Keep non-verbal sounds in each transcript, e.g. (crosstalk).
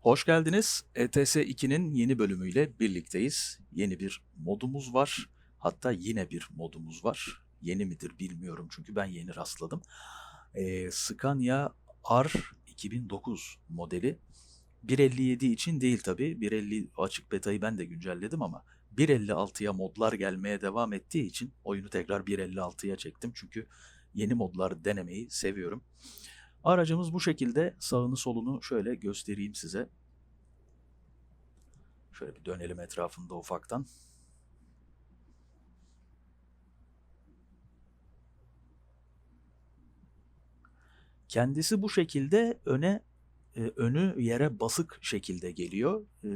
Hoş geldiniz. ETS 2'nin yeni bölümüyle birlikteyiz. Yeni bir modumuz var. Hatta yine bir modumuz var. Yeni midir bilmiyorum çünkü ben yeni rastladım. Ee, Scania R 2009 modeli. 1.57 için değil tabii. 1.50 açık betayı ben de güncelledim ama 1.56'ya modlar gelmeye devam ettiği için oyunu tekrar 1.56'ya çektim. Çünkü yeni modlar denemeyi seviyorum. Aracımız bu şekilde. Sağını solunu şöyle göstereyim size. Şöyle bir dönelim etrafında ufaktan. Kendisi bu şekilde öne e, önü yere basık şekilde geliyor. E,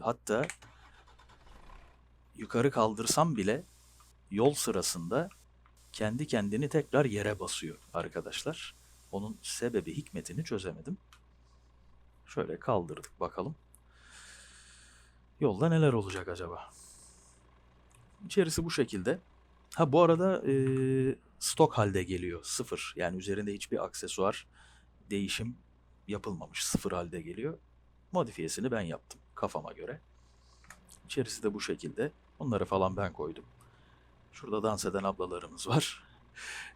hatta yukarı kaldırsam bile yol sırasında kendi kendini tekrar yere basıyor arkadaşlar. Onun sebebi hikmetini çözemedim. Şöyle kaldırdık bakalım. Yolda neler olacak acaba? İçerisi bu şekilde. Ha bu arada e, stok halde geliyor. Sıfır. Yani üzerinde hiçbir aksesuar değişim yapılmamış. Sıfır halde geliyor. Modifiyesini ben yaptım kafama göre. İçerisi de bu şekilde. Onları falan ben koydum. Şurada dans eden ablalarımız var.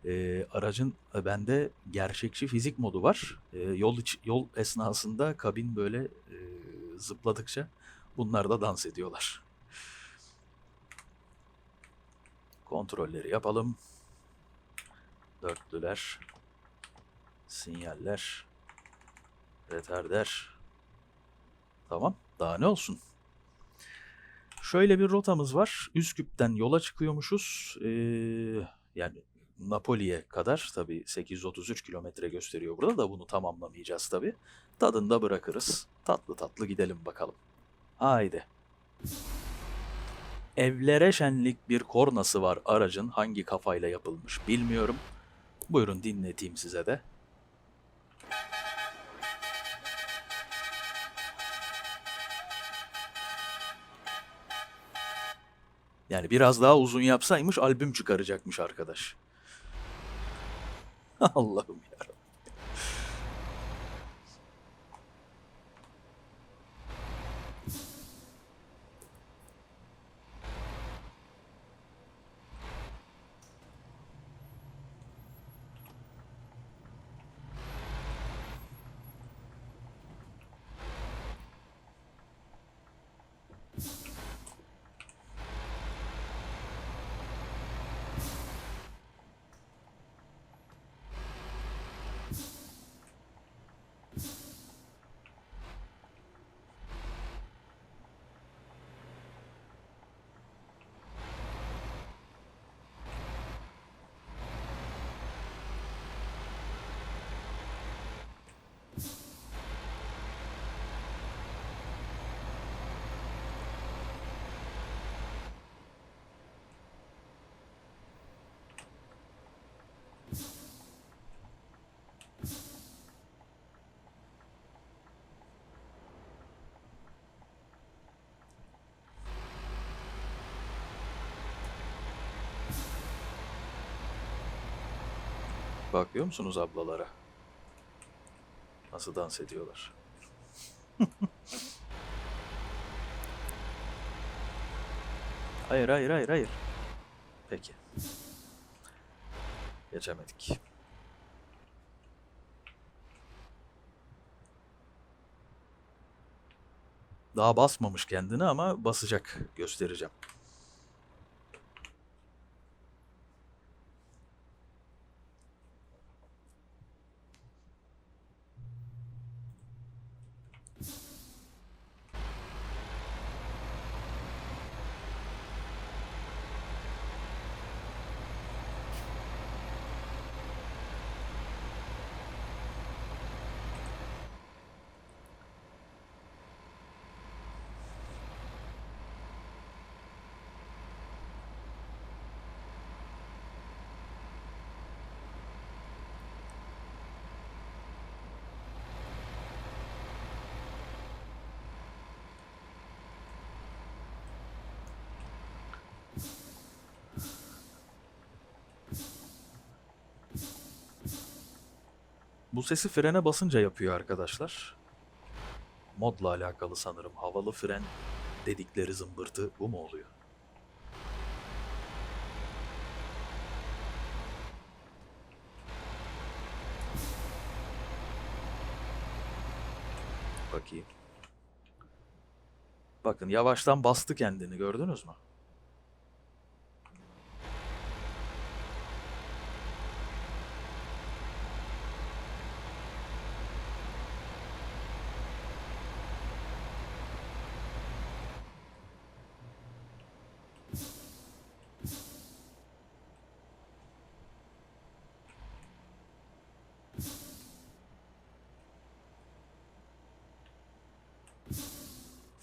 E, aracın bende gerçekçi fizik modu var. E, yol iç, yol esnasında kabin böyle e, zıpladıkça bunlar da dans ediyorlar. Kontrolleri yapalım. Dörtlüler, sinyaller, retarder. Tamam, daha ne olsun? Şöyle bir rotamız var. Üsküp'ten yola çıkıyormuşuz. Ee, yani Napoli'ye kadar tabii 833 kilometre gösteriyor burada da bunu tamamlamayacağız tabii. Tadında bırakırız. Tatlı tatlı gidelim bakalım. Haydi. Evlere şenlik bir kornası var aracın hangi kafayla yapılmış bilmiyorum. Buyurun dinleteyim size de. Yani biraz daha uzun yapsaymış albüm çıkaracakmış arkadaş. (laughs) Allah'ım ya. Bakıyor musunuz ablalara? Nasıl dans ediyorlar? (laughs) hayır, hayır, hayır, hayır. Peki. Geçemedik. Daha basmamış kendini ama basacak göstereceğim. Bu sesi frene basınca yapıyor arkadaşlar. Modla alakalı sanırım. Havalı fren dedikleri zımbırtı bu mu oluyor? Bakayım. Bakın yavaştan bastı kendini gördünüz mü?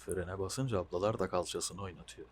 Frene basınca ablalar da kalçasını oynatıyor.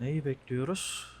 Neyi bekliyoruz?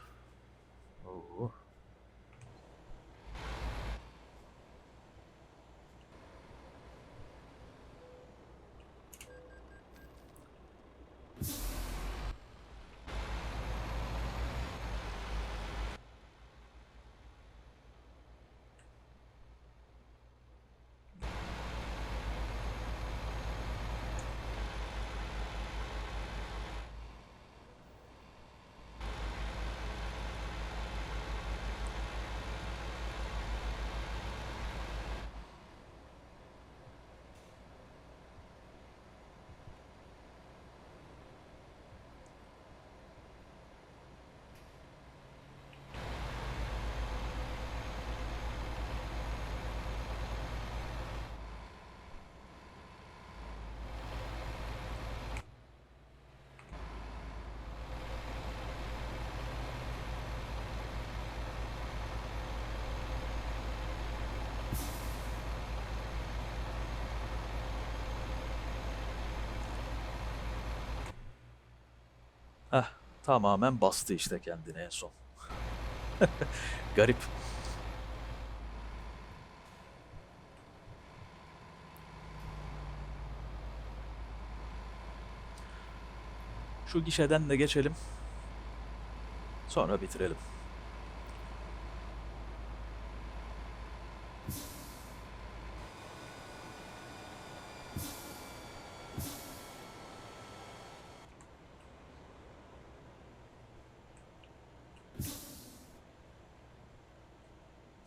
Tamamen bastı işte kendini en son. (laughs) Garip. Şu gişeden de geçelim. Sonra bitirelim.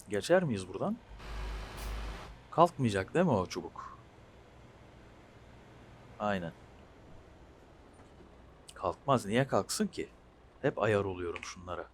Geçer miyiz buradan? Kalkmayacak değil mi o çubuk? Aynen. Kalkmaz. Niye kalksın ki? Hep ayar oluyorum şunlara.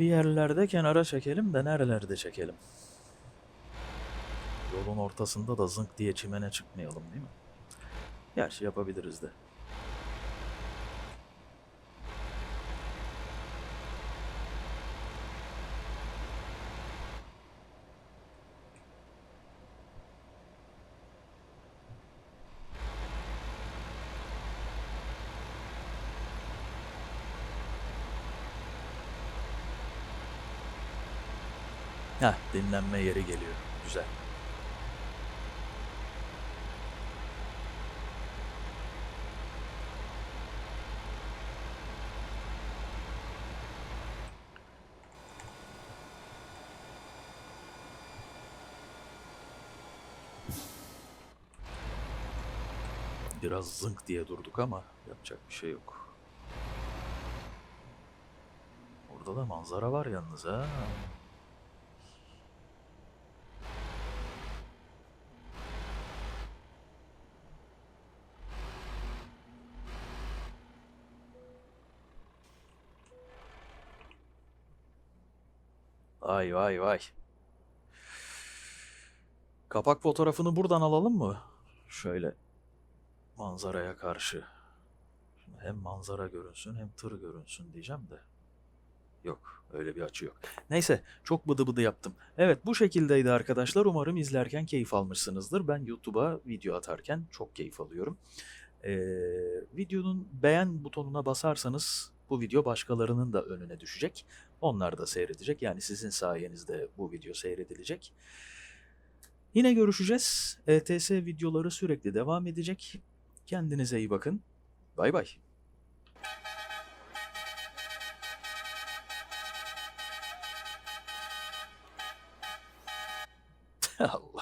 Bir yerlerde kenara çekelim de nerelerde çekelim? Yolun ortasında da zınk diye çimene çıkmayalım değil mi? Gerçi yapabiliriz de. Heh, dinlenme yeri geliyor. Güzel. Biraz zınk diye durduk ama yapacak bir şey yok. Orada da manzara var yalnız ha. Vay vay vay. Kapak fotoğrafını buradan alalım mı? Şöyle manzaraya karşı. Hem manzara görünsün hem tır görünsün diyeceğim de. Yok öyle bir açı yok. Neyse çok bıdı bıdı yaptım. Evet bu şekildeydi arkadaşlar. Umarım izlerken keyif almışsınızdır. Ben YouTube'a video atarken çok keyif alıyorum. Ee, videonun beğen butonuna basarsanız bu video başkalarının da önüne düşecek. Onlar da seyredecek. Yani sizin sayenizde bu video seyredilecek. Yine görüşeceğiz. ETS videoları sürekli devam edecek. Kendinize iyi bakın. Bay bay. (laughs) Allah.